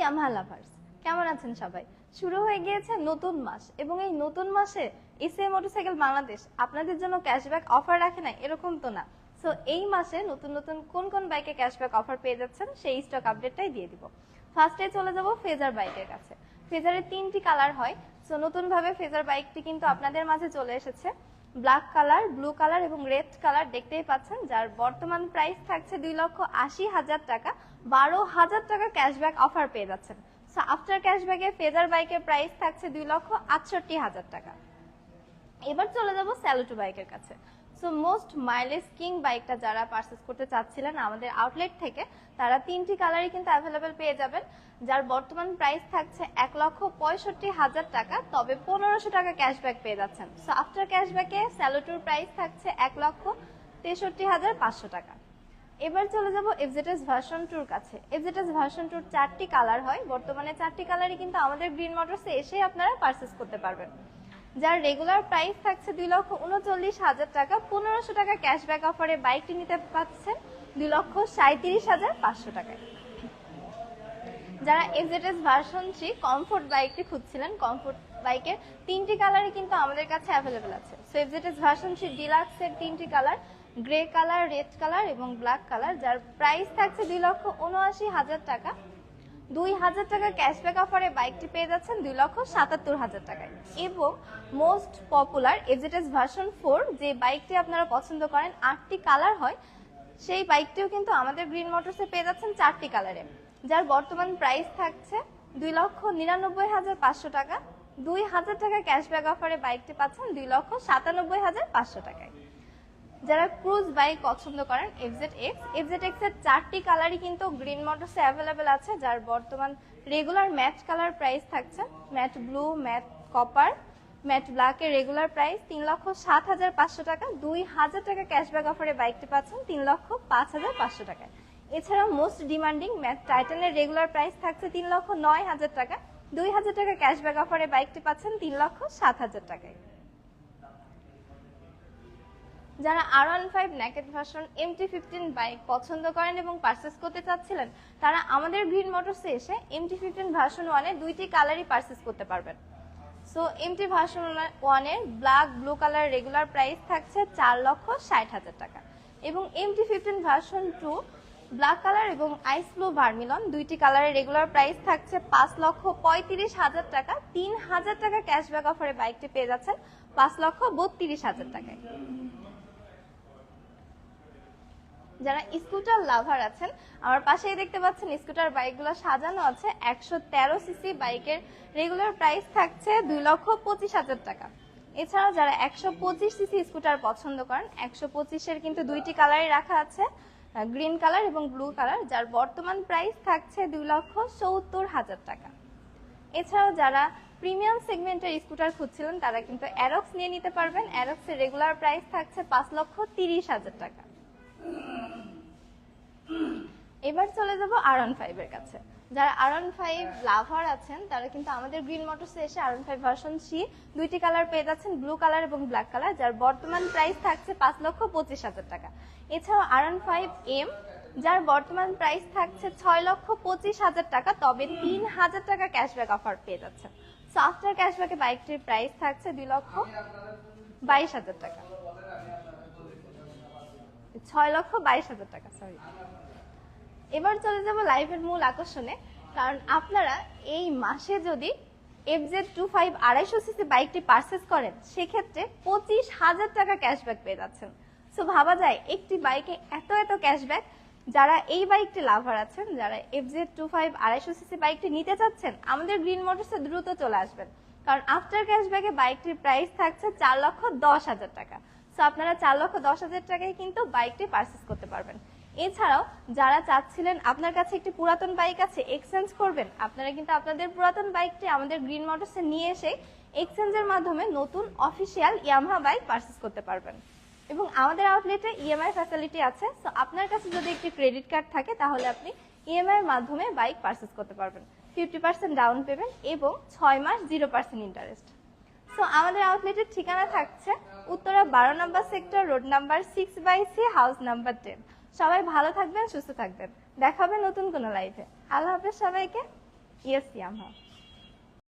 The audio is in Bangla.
Yamaha lovers. কেমন আছেন সবাই? শুরু হয়ে গিয়েছে নতুন মাস এবং এই নতুন মাসে এসএ মোটরসাইকেল বাংলাদেশ আপনাদের জন্য ক্যাশব্যাক অফার রাখে না এরকম তো না। সো এই মাসে নতুন নতুন কোন কোন বাইকে ক্যাশব্যাক অফার পেয়ে যাচ্ছেন সেই স্টক আপডেটটাই দিয়ে দিব। ফার্স্টে চলে যাব ফেজার বাইকের কাছে। ফেজারের তিনটি কালার হয়। সো নতুন ভাবে ফেজার বাইকটি কিন্তু আপনাদের মাঝে চলে এসেছে। ব্ল্যাক কালার, ব্লু কালার এবং রেড কালার দেখতেই পাচ্ছেন, যার বর্তমান প্রাইস থাকছে দুই লক্ষ আশি হাজার টাকা। বারো হাজার টাকা ক্যাশব্যাক অফার পেয়ে যাচ্ছেন। সো আফটার ক্যাশব্যাকে ফেজার বাইকের প্রাইস থাকছে দুই লক্ষ আটষট্টি হাজার টাকা। এবার চলে যাব স্যালুটু বাইকের কাছে। সো মোস্ট মাইলেজ কিং বাইকটা যারা পারচেস করতে চাচ্ছিলেন আমাদের আউটলেট থেকে, তারা তিনটি কালারই কিন্তু অ্যাভেলেবেল পেয়ে যাবেন। যার বর্তমান প্রাইস থাকছে এক লক্ষ পঁয়ষট্টি হাজার টাকা, তবে পনেরোশো টাকা ক্যাশব্যাক পেয়ে যাচ্ছেন। সো আফটার ক্যাশব্যাকে স্যালুটুর প্রাইস থাকছে এক লক্ষ তেষট্টি হাজার পাঁচশো টাকা। এবার চলে যাব এফজেটাস ভার্সন টুর কাছে। এফজেটাস ভার্সন টুর চারটি কালার হয়। বর্তমানে চারটি কালারই কিন্তু আমাদের গ্রিন মোটরসে এসে আপনারা পারচেস করতে পারবেন। যার রেগুলার প্রাইস থাকছে দুই লক্ষ উনচল্লিশ হাজার টাকা। পনেরোশো টাকা ক্যাশব্যাক অফারে বাইকটি নিতে পাচ্ছেন দুই লক্ষ সাঁত্রিশ হাজার পাঁচশো টাকায়। যারা এফজেডএস ভার্সন থ্রি কমফোর্ট বাইকটি খুঁজছিলেন কমফোর্ট বাইকের তিনটি কালারই কিন্তু আমাদের কাছে অ্যাভেলেবেল আছে। সো এফজেডএস ভার্সন থ্রি ডিলাক্সের তিনটি colour grey colour red colour এবং ব্ল্যাক কালার যার প্রাইস থাকছে দুই লক্ষ উনআশি হাজার টাকা। দুই হাজার টাকা ক্যাশব্যাক অফারে বাইকটি পেয়ে যাচ্ছেন দুই লক্ষ সাতাত্তর হাজার টাকায়। এবং most popular FZS version four যে বাইকটি আপনারা পছন্দ করেন, আটটি কালার হয়, সেই বাইকটিও কিন্তু আমাদের গ্রিন মোটরসে পেয়ে যাচ্ছেন চারটি কালারে যার বর্তমান প্রাইস থাকছে দুই লক্ষ নিরানব্বই হাজার পাঁচশো টাকা। দুই হাজার টাকা ক্যাশব্যাক অফারে বাইকটি পাচ্ছেন দুই লক্ষ সাতানব্বই হাজার পাঁচশো টাকায়। যারা ক্রুজ বাইক পছন্দ করেন এফজেড এক্স এফজেড এক্সের চারটি কালারই কিন্তু গ্রিন মোটরসে অ্যাভেলেবেল আছে, যার বর্তমান রেগুলার ম্যাট কালার প্রাইস থাকছে। Matte blue matte copper matte ব্ল্যাকের রেগুলার প্রাইস তিন লক্ষ সাত হাজার পাঁচশো টাকা। দুই হাজার টাকা ক্যাশব্যাক অফারে বাইকটি পাচ্ছেন তিন লক্ষ পাঁচ হাজার পাঁচশো টাকায় এছাড়া মোস্ট ডিমান্ডিং ম্যাট টাইটানের রেগুলার প্রাইস থাকছে তিন লক্ষ নয় হাজার টাকা। দুই হাজার টাকা ক্যাশব্যাক অফারে বাইকটি পাচ্ছেন তিন লক্ষ সাত হাজার টাকায়। যারা R one five naked version MT fifteen bike পছন্দ করেন এবং পারচেস করতে চাচ্ছিলেন, তারা আমাদের গ্রিন মোটরসে এসে এমটি ফিফটিন ভার্সন ওয়ানের দুইটি কালারই পারচেস করতে পারবেন। সো এমটি ভার্সন ওয়ানের black blue colour regular price থাকছে চার লক্ষ ষাট হাজার টাকা। এবং MT fifteen version two black colour এবং আইস ব্লু ভার্মিলন দুইটি কালারের রেগুলার প্রাইস থাকছে পাঁচ লক্ষ পঁয়ত্রিশ হাজার টাকা। তিন হাজার টাকা ক্যাশব্যাক অফারে বাইকটি পেয়ে যাচ্ছেন পাঁচ লক্ষ বত্রিশ হাজার টাকায়। যারা স্কুটার লাভার আছেন, আমার পাশেই দেখতে পাচ্ছেন স্কুটার বাইকগুলো সাজানো আছে। একশো তেরো সিসি বাইকের রেগুলার প্রাইস থাকছে দুই লক্ষ পঁচিশ হাজার টাকা। এছাড়াও যারা একশো পঁচিশ সিসি স্কুটার পছন্দ করেন, একশো পঁচিশের কিন্তু দুইটি কালারই রাখা আছে গ্রিন কালার এবং ব্লু কালার যার বর্তমান প্রাইস থাকছে দুই লক্ষ সত্তর হাজার টাকা। এছাড়াও যারা প্রিমিয়াম সেগমেন্টের স্কুটার খুঁজছিলেন, তারা কিন্তু অ্যারক্স নিয়ে নিতে পারবেন। অ্যারক্সের রেগুলার প্রাইস থাকছে পাঁচ লক্ষ তিরিশ হাজার টাকা। এবার চলে যাব আর ফাইভ এর কাছে। যারা আর ওয়ান ফাইভ লাভার আছেন, তারা কিন্তু আমাদের গ্রিন মোটরসে এসে R one five version C দুইটি কালার পেয়ে যাচ্ছেন ব্লু কালার এবং ব্ল্যাক কালার যার বর্তমান প্রাইস থাকছে পাঁচ লক্ষ পঁচিশ হাজার টাকা। এছাড়াও আর ওয়ান ফাইভ এম যার বর্তমান প্রাইস থাকছে ছয় লক্ষ পঁচিশ হাজার টাকা, তবে তিন হাজার টাকা ক্যাশব্যাক অফার পেয়ে যাচ্ছেন। সো আফটার ক্যাশব্যাকে বাইকটির প্রাইস থাকছে দুই লক্ষ বাইশ হাজার টাকা। ছয় লক্ষ বাইশ হাজার টাকা সরি এবার চলে যাব লাইভের মূল আকর্ষণে, কারণ আপনারা এই মাসে যদি এফজেড টু ফাইভ আড়াইশো সিসি বাইকটি পারচেস করেন, সেক্ষেত্রে পঁচিশ হাজার টাকা ক্যাশব্যাক পেয়ে যাচ্ছেন। সো ভাবা যায় একটি বাইকে এত এত ক্যাশব্যাক যারা এই বাইকটি লাভার আছেন, যারা এফজেড টু ফাইভ আড়াইশো সিসি বাইকটি নিতে চাচ্ছেন, আমাদের গ্রিন মোটরসে দ্রুত চলে আসবেন। কারণ আফটার ক্যাশব্যাকে বাইকটির প্রাইস থাকছে চার লক্ষ দশ হাজার টাকা। সো আপনারা চার লক্ষ দশ হাজার টাকায় কিন্তু বাইকটি পারচেস করতে পারবেন। এছাড়াও যারা চাচ্ছিলেন আপনার কাছে একটি পুরাতন বাইক আছে এক্সচেঞ্জ করবেন। আপনারা কিন্তু আপনাদের পুরাতন বাইকটি আমাদের গ্রিন মোটরসে নিয়ে এসে এক্সচেঞ্জের মাধ্যমে নতুন অফিসিয়াল ইয়ামাহা বাইক পারচেস করতে পারবেন। এবং আমাদের আউটলেটে ইএমআই ফ্যাসিলিটি আছে সো আপনার কাছে যদি একটি ক্রেডিট কার্ড থাকে, তাহলে আপনি ইএমআই এর মাধ্যমে বাইক পারচেস করতে পারবেন। ফিফটি পার্সেন্ট ডাউন পেমেন্ট এবং ছয় মাস জিরো পার্সেন্ট ইন্টারেস্ট সো আমাদের আউটলেটের ঠিকানা থাকছে উত্তরা বারো number sector road number six by C house number ten সবাই ভালো থাকবেন, সুস্থ থাকবেন। দেখা হবে নতুন কোনো লাইফে আল্লাহ হাফেজ সবাইকে। ইয়েস ইয়ামহা